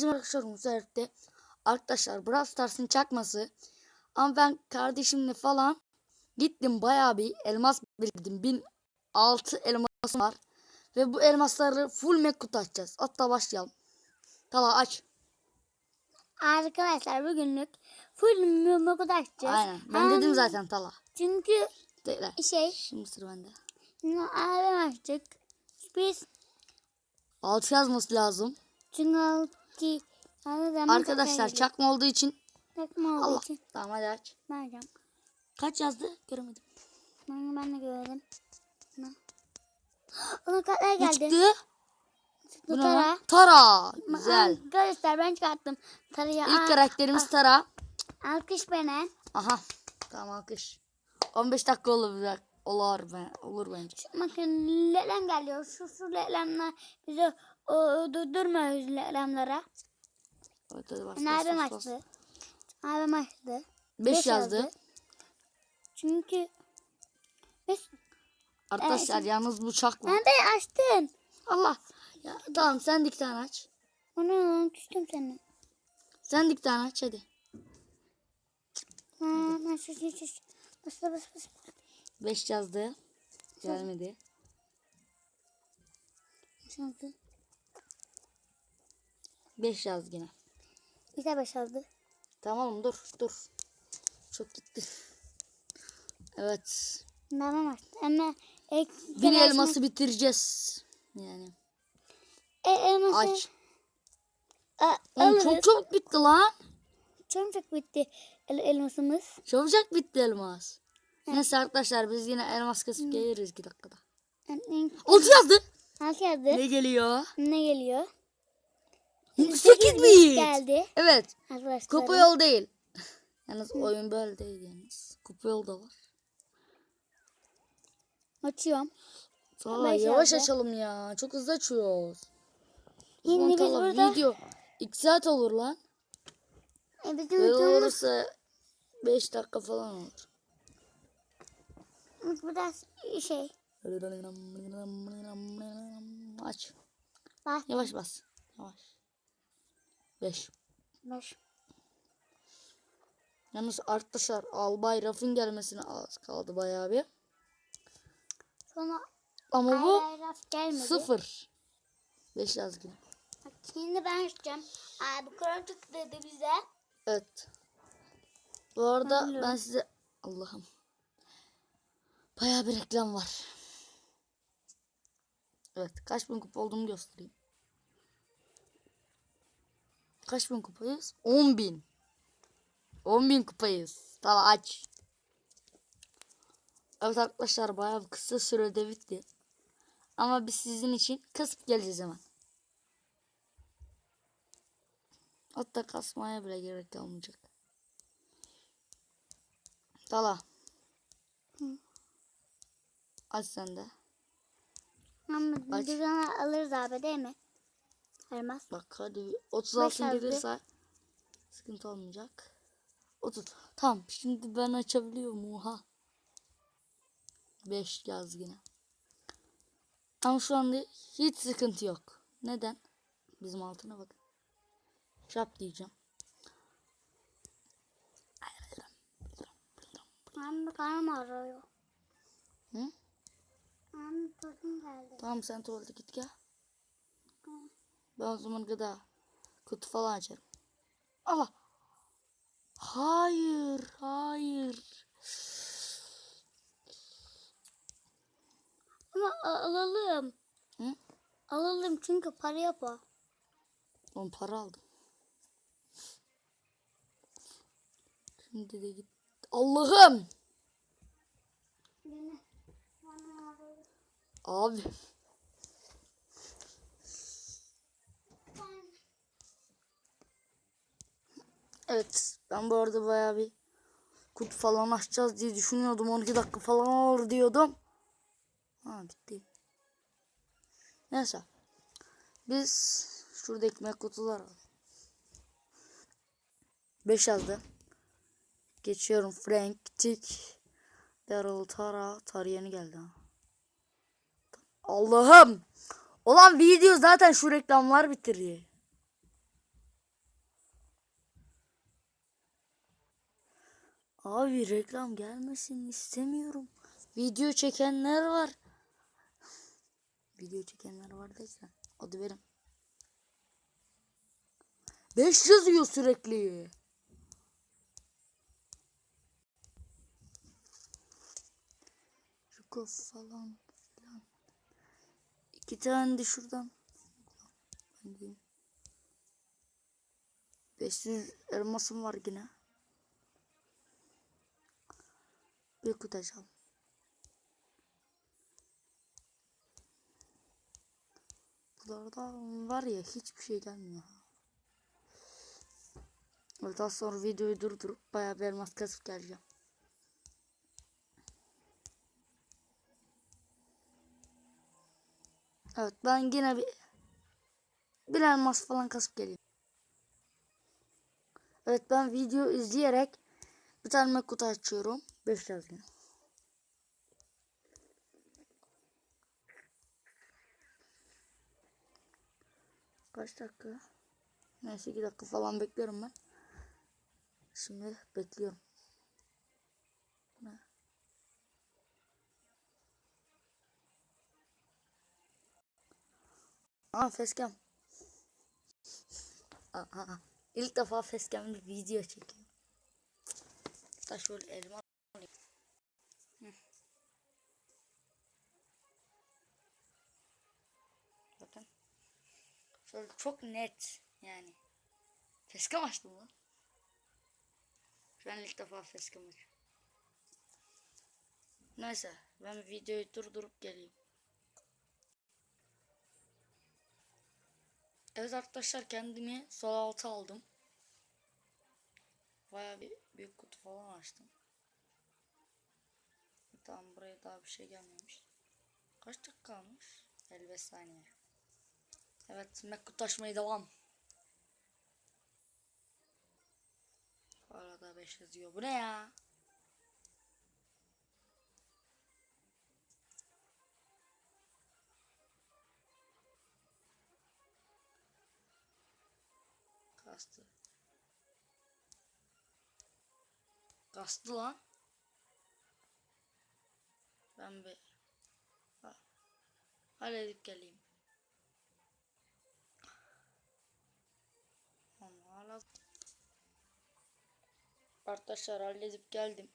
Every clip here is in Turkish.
Herkese arkadaşlar Müzer'de. Arkadaşlar Brawl Stars'ın çakması. Ama ben kardeşimle falan gittim bayağı bir elmas biriktirdim. 1006 elmasım var. Ve bu elmasları full mek kutu açacağız. Hatta başlayalım. Tamam aç. Arkadaşlar bugünlük full mumuk açacağız. Aynen. Ben Hem- dedim zaten Tala. Çünkü Değil. şey Şimdi sıra bende. abim açtık. Biz 6 yazması lazım. çünkü zaman Arkadaşlar çakma olduğu için. Takma olduğu Allah. için Tamam hadi aç. vereceğim. Kaç yazdı? Göremedim. Ben, ben de. Ne? Ona kartlar Ne geldi. çıktı? Bu ne tara. lan? Tara. Güzel. Arkadaşlar ben çıkarttım. Taraya İlk karakterimiz Tara. alkış bana. Aha. Tamam alkış. 15 dakika olur. Olur, ben, olur bence. Bakın leylem geliyor. Şu şu leylemler bize o, durdurmuyor leylemlere. Evet, hadi bas, Yani bas, abim bas, bas. açtı. Abim açtı. 5 Beş yazdı. yazdı. Çünkü biz Arkadaşlar yalnız bu çakma. ben de açtım. Allah. Ya, tamam sen tane aç. Onu lan küstüm seni. Sen de iki tane aç hadi. Ha, ben şu şu. şu. Bas bas bas. 5 yazdı. Gelmedi. Şansı. 5 yazdı yine. Bir de beş aldı. Tamam dur dur. Çok gitti. Evet. Ben açtı. Ama ek, Bir elması bitireceğiz. Yani. E, elması. Aç. A, Oğlum alırız. çok çabuk bitti lan. Çok çok bitti el, elmasımız. Çabucak bitti elmas. Neyse arkadaşlar biz yine elmas kesip geliriz 2 dakikada. Yani, 6 yazdı. Altı yazdı. Ne geliyor? Ne geliyor? 8 bit. geldi. Evet. Arkadaşlar. Kupa yol değil. Yalnız oyun böyle değil yalnız. Kupa yol da var. Açıyorum. Valla Beş yavaş yazdı. açalım ya. Çok hızlı açıyoruz. Şimdi biz burada- video 2 saat olur lan. E, bizim Böyle videomuz olursa 5 dakika falan olur. burada şey. Aç. Bak. Yavaş bas. Yavaş. 5. Beş. Yalnız arkadaşlar Albay Raf'ın gelmesine az kaldı bayağı bir. Sonra Ama bu Ayraf gelmedi. 0. 5 yazgın. Bak, Şimdi ben açacağım. Aa, bu kronik dedi bize. Evet. Bu arada Ben ben size Allah'ım. Bayağı bir reklam var. Evet, kaç bin kupa olduğumu göstereyim. Kaç bin kupayız? 10 bin. 10 bin kupayız. Tamam aç. Evet arkadaşlar bayağı kısa sürede bitti. Ama biz sizin için kasıp geleceğiz hemen. Hatta kasmaya bile gerek kalmayacak. Tala. Aç sen de. Ama Aç. alırız abi değil mi? Elmas. Bak hadi 36 Beş gelirse sıkıntı olmayacak. 30. Tamam şimdi ben açabiliyorum oha. 5 yaz yine. Ama şu anda hiç sıkıntı yok. Neden? Bizim altına bakın. Şap diyeceğim. Anne karnım ağrıyor. Hı? Anne tuzum geldi. Tamam sen tuvalete git gel. Ben o zaman gıda kutu falan açarım. Allah. Hayır, hayır. Ama alalım. Hı? Alalım çünkü para yapar. On para aldım. Şimdi de git. Allah'ım. Abi. Evet. Ben bu arada bayağı bir kutu falan açacağız diye düşünüyordum. 12 dakika falan olur diyordum. Ha bitti. Neyse. Biz şurada ekmek kutular var. 5 yazdı. Geçiyorum. Frank, Tick, Daryl, Tara. Tara yeni geldi ha. Allah'ım. Olan video zaten şu reklamlar bitiriyor. Abi reklam gelmesin istemiyorum. Video çekenler var. Video çekenler var dersen. Adı verin. 5 yazıyor sürekli. Rico falan filan. İki tane de şuradan. Ben diyeyim. 500 elmasım var yine. Bir kutacağım. Buralarda var ya hiçbir şey gelmiyor. Evet, Daha sonra videoyu durdurup bayağı bir elmas kasıp geleceğim. Evet ben yine bir bir elmas falan kasıp geliyorum. Evet ben video izleyerek bir tane kutu açıyorum. 5 yazıyor. Kaç dakika? Neyse 2 dakika falan bekliyorum ben. Şimdi bekliyorum. Ne? Aa facecam. Aha. İlk defa facecam'da video çekiyorum. Hatta şöyle elma Şöyle çok net yani. Facecam açtım lan. An ilk defa facecam açıyorum. Neyse ben videoyu durdurup geleyim. Evet arkadaşlar kendimi sol alta aldım. Baya bir büyük kutu falan açtım. Tamam buraya daha bir şey gelmemiş. Kaç dakika kalmış? 55 saniye. Evet açmaya devam. Hala da 5 yazıyor. Bu ne ya? Kastı. Kastı lan. Ben bir ha. halledip geleyim. Ama hala Arkadaşlar halledip geldim.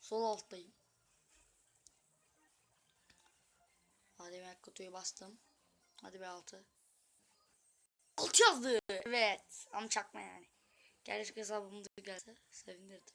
Sol alttayım. Hadi ben kutuyu bastım. Hadi be altı. Alt yazdı. Evet. Ama çakma yani. Gerçek hesabımda gelse sevinirdim.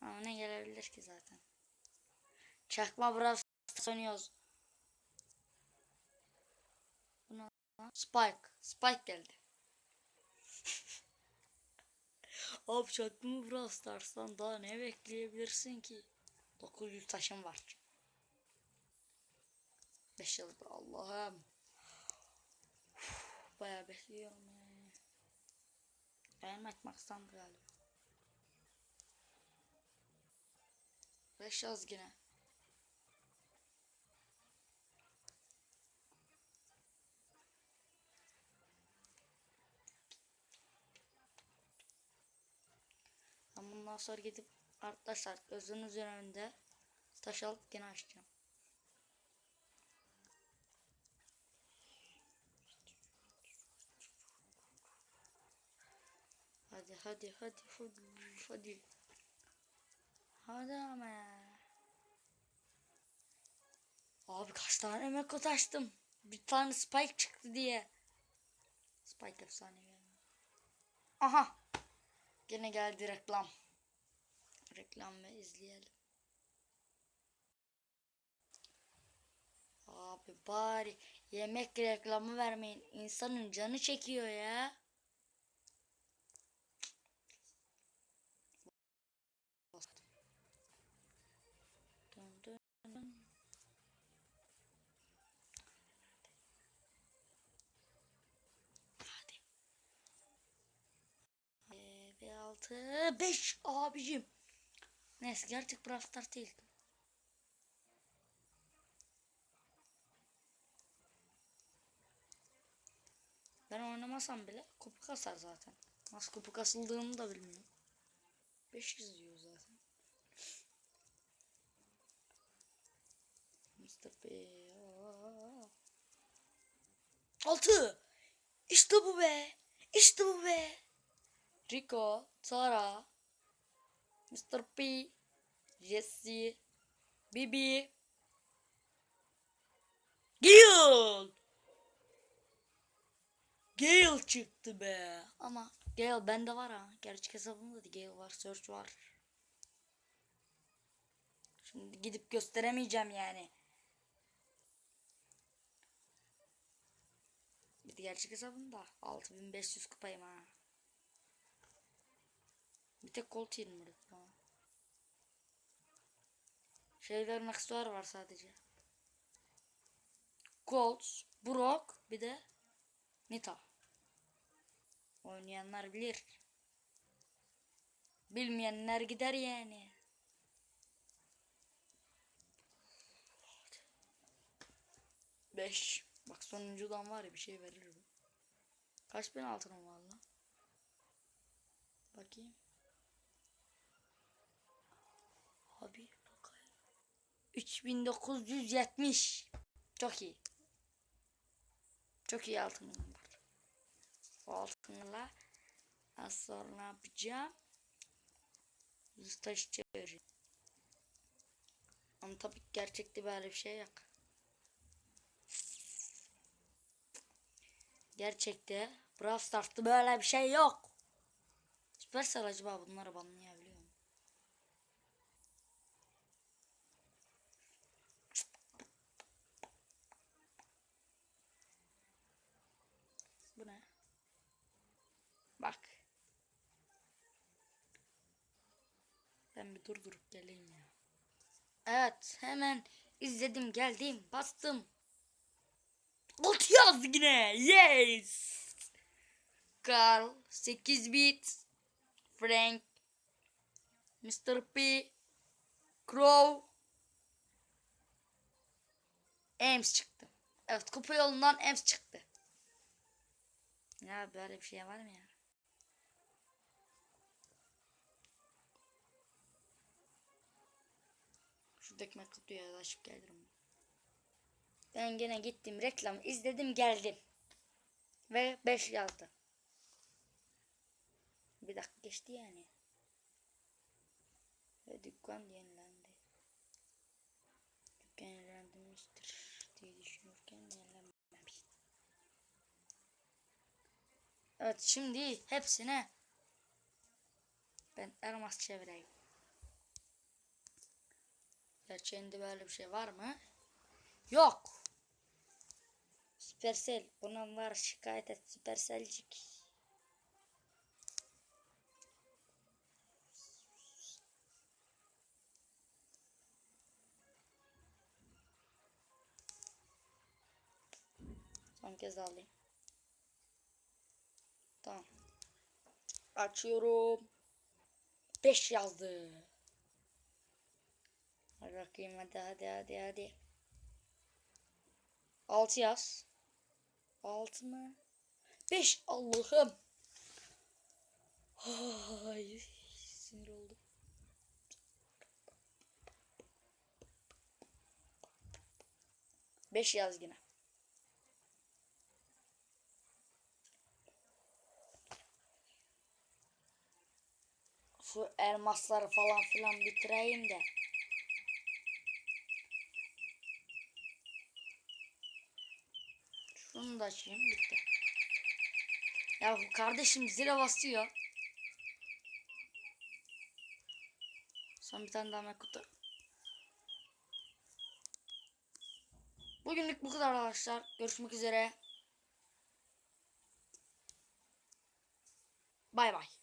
Ama ne gelebilir ki zaten. Çakma ne lan? Spike. Spike geldi. Abi çakma Brawl Stars'tan daha ne bekleyebilirsin ki? 900 taşım var. 5 yıl Allah'ım. Bayağı bekliyorum yani. Beğenmek maksam galiba. 5 yaz yine. Ben bundan sonra gidip arkadaşlar gözünüz önünde taş alıp gene açacağım. Hadi hadi hadi hadi hadi. Hadi ama. Abi kaç tane emek açtım. Bir tane spike çıktı diye. Spike efsane. Aha. Gene geldi reklam. Reklam ve izleyelim. Abi bari yemek reklamı vermeyin. İnsanın canı çekiyor ya. Hadi. Ee, bir altı, beş abicim. Neyse gerçek Brawl Stars değil. Ben oynamasam bile kupa kasar zaten. Nasıl kupa kasıldığını da bilmiyorum. 500 diyor zaten. Mr. P. Altı. İşte bu be. İşte bu be. Rico, Tara, Mr. P, Jesse, Bibi, Gale. Gale çıktı be. Ama Gale bende var ha. Gerçek hesabımda da Gale var. Search var. Şimdi gidip gösteremeyeceğim yani. Bir de gerçek hesabımda 6500 kupayım ha. Bir tek Colt 20 ha. Şeylerin aksesuarı var sadece. Colt, Brock bir de Nita. Oynayanlar bilir. Bilmeyenler gider yani. Beş. Bak sonuncudan var ya bir şey verir bu. Kaç bin altınım var? Bakayım. Abi bakayım. 3970. Çok iyi. Çok iyi altınım var. O altınla az sonra ne yapacağım? Yüz taş çevireceğim. Ama tabii gerçekte böyle bir şey yok. Gerçekte Brawl Stars'ta böyle bir şey yok. Supercell acaba bunları banlayabiliyor mu? Bu ne? Bak. Ben bir durdurup geleyim ya. Evet hemen izledim geldim bastım. Alt yaz yine. Yes. Carl 8 bit. Frank. Mr. P. Crow. Ems çıktı. Evet kupa yolundan Ems çıktı. Ya böyle bir şey var mı ya? Ekmek kutuya açıp gelirim. Ben gene gittim reklam izledim geldim. Ve 5 yazdı. Bir dakika geçti yani. Ve dükkan yenilendi. Dükkan yenilenmiştir diye düşünürken yenilenmemiş. Evet şimdi hepsine ben elmas çevireyim. Gerçeğinde böyle bir şey var mı? Yok. Supercell bunun var şikayet et Supercellcik. Son kez alayım. Tamam. Açıyorum. 5 yazdı. Hadi bakayım hadi hadi hadi hadi. 6 yaz. 6 mı? 5 Allah'ım. Ay sinir oldum. Beş yaz yine. Şu elmasları falan filan bitireyim de. Şunu da açayım bitti. Ya kardeşim zile basıyor. Son bir tane daha mekutu. Bugünlük bu kadar arkadaşlar. Görüşmek üzere. Bay bay.